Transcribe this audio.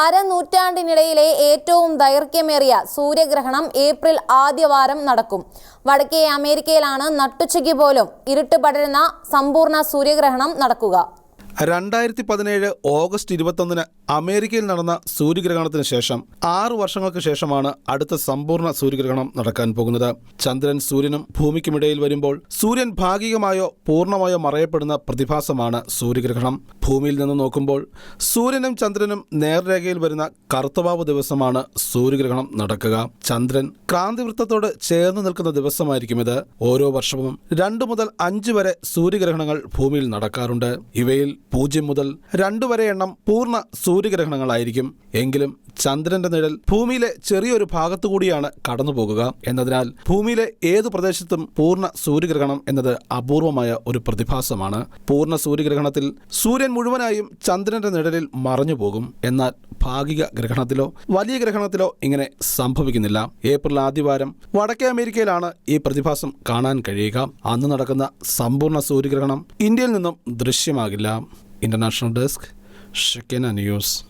അരനൂറ്റാണ്ടിനിടയിലെ ഏറ്റവും ദൈർഘ്യമേറിയ സൂര്യഗ്രഹണം ഏപ്രിൽ ആദ്യവാരം നടക്കും. വടക്കേ അമേരിക്കയിലാണ് നട്ടുച്ചയ്ക്ക് പോലും ഇരുട്ട് പടരുന്ന സമ്പൂർണ സൂര്യഗ്രഹണം നടക്കുക. രണ്ടായിരത്തി പതിനേഴ് ഓഗസ്റ്റ് ഇരുപത്തൊന്നിന് അമേരിക്കയിൽ നടന്ന സൂര്യഗ്രഹണത്തിന് ശേഷം ആറു വർഷങ്ങൾക്ക് ശേഷമാണ് അടുത്ത സമ്പൂർണ സൂര്യഗ്രഹണം നടക്കാൻ പോകുന്നത്. ചന്ദ്രൻ സൂര്യനും ഭൂമിക്കുമിടയിൽ വരുമ്പോൾ സൂര്യൻ ഭാഗികമായോ പൂർണമായോ മറയപ്പെടുന്ന പ്രതിഭാസമാണ് സൂര്യഗ്രഹണം. ഭൂമിയിൽ നിന്ന് നോക്കുമ്പോൾ സൂര്യനും ചന്ദ്രനും നേർരേഖയിൽ വരുന്ന കറുത്തവാവ് ദിവസമാണ് സൂര്യഗ്രഹണം നടക്കുക. ചന്ദ്രൻ ക്രാന്തിവൃത്തത്തോട് ചേർന്ന് നിൽക്കുന്ന ദിവസമായിരിക്കും ഇത്. ഓരോ വർഷവും രണ്ടു മുതൽ അഞ്ച് വരെ സൂര്യഗ്രഹണങ്ങൾ ഭൂമിയിൽ നടക്കാറുണ്ട്. ഇവയിൽ പൂജ്യം മുതൽ രണ്ടു വരെ എണ്ണം പൂർണ സൂര്യഗ്രഹണങ്ങളായിരിക്കും. എങ്കിലും ചന്ദ്രന്റെ നിഴൽ ഭൂമിയിലെ ചെറിയൊരു ഭാഗത്തു കൂടിയാണ് കടന്നുപോകുക എന്നതിനാൽ ഭൂമിയിലെ ഏതു പ്രദേശത്തും പൂർണ സൂര്യഗ്രഹണം എന്നത് അപൂർവമായ ഒരു പ്രതിഭാസമാണ്. പൂർണ സൂര്യഗ്രഹണത്തിൽ സൂര്യൻ മുഴുവനായും ചന്ദ്രന്റെ നിഴലിൽ മറഞ്ഞു പോകും. എന്നാൽ ഭാഗിക ഗ്രഹണത്തിലോ വലിയ ഗ്രഹണത്തിലോ ഇങ്ങനെ സംഭവിക്കുന്നില്ല. ഏപ്രിൽ ആദ്യവാരം വടക്കേ അമേരിക്കയിലാണ് ഈ പ്രതിഭാസം കാണാൻ കഴിയുക. അന്ന് നടക്കുന്ന സമ്പൂർണ സൂര്യഗ്രഹണം ഇന്ത്യയിൽ നിന്നും ദൃശ്യമാകില്ല. International Desk, Shekena News.